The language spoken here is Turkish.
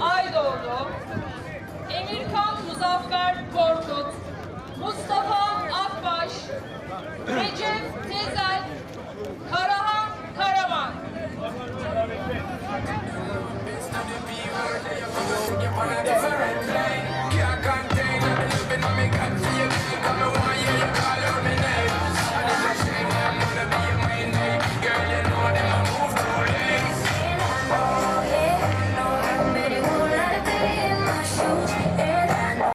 Aydoğdu, Emirkan Muzaffer Korkut, Mustafa Akbaş, Recep Tezel, Karahan Karaman.